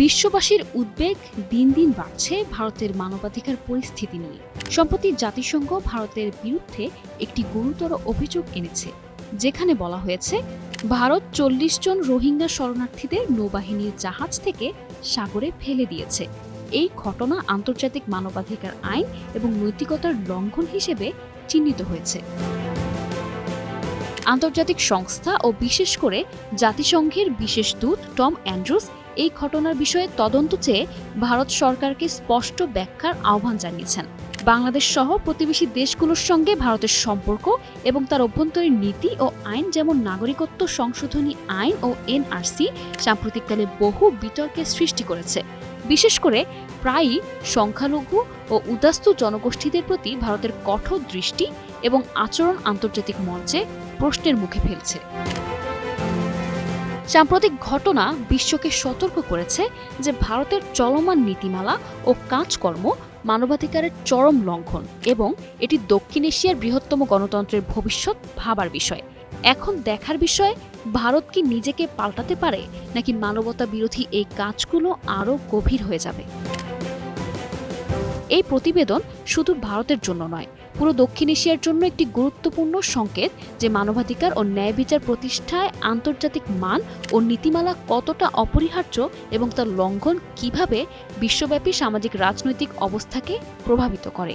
বিশ্ববাসীর উদ্বেগ দিন দিন বাড়ছে ভারতের মানবাধিকার পরিস্থিতি নিয়ে। সম্প্রতি জাতিসংঘ ভারতের বিরুদ্ধে একটি গুরুতর অভিযোগ এনেছে, যেখানে বলা হয়েছে, ভারত চল্লিশ জন রোহিঙ্গা শরণার্থীদের নৌবাহিনীর জাহাজ থেকে সাগরে ফেলে দিয়েছে। এই ঘটনা আন্তর্জাতিক মানবাধিকার আইন এবং নৈতিকতার লঙ্ঘন হিসেবে চিহ্নিত হয়েছে। আন্তর্জাতিক সংস্থা ও বিশেষ করে জাতিসংঘের বিশেষ দূত টম অ্যান্ড্রুস এই ঘটনার বিষয়ে তদন্ত চেয়ে ভারত সরকারকে স্পষ্ট ব্যাখ্যার আহ্বান জানিয়েছেন। বাংলাদেশ সহ প্রতিবেশী দেশগুলোর সঙ্গে ভারতের সম্পর্ক এবং তার অভ্যন্তরীণ নীতি ও আইন যেমন নাগরিকত্ব সংশোধনী আইন ও এনআরসি সাম্প্রতিককালে বহু বিতর্কের সৃষ্টি করেছে। বিশেষ করে প্রায়ই সংখ্যালঘু ও উদাস্তু জনগোষ্ঠীদের প্রতি ভারতের কঠোর দৃষ্টি এবং আচরণ আন্তর্জাতিক মঞ্চে প্রশ্নের মুখে ফেলছে। সাম্প্রতিক ঘটনা বিশ্বকে সতর্ক করেছে যে ভারতের চলমান নীতিমালা ও কাজকর্ম মানবাধিকারের চরম লঙ্ঘন এবং এটি দক্ষিণ এশিয়ার বৃহত্তম গণতন্ত্রের ভবিষ্যৎ ভাবার বিষয়। এখন দেখার বিষয়, ভারত কি নিজেকে পাল্টাতে পারে নাকি মানবতা বিরোধী এই কাজগুলো আরও গভীর হয়ে যাবে? এই প্রতিবেদন শুধু ভারতের জন্য নয়, পুরো দক্ষিণ এশিয়ার জন্য একটি গুরুত্বপূর্ণ সংকেত যে মানবাধিকার ও ন্যায় বিচার প্রতিষ্ঠায় আন্তর্জাতিক মান ও নীতিমালা কতটা অপরিহার্য এবং তার লঙ্ঘন কীভাবে বিশ্বব্যাপী সামাজিক রাজনৈতিক অবস্থাকে প্রভাবিত করে।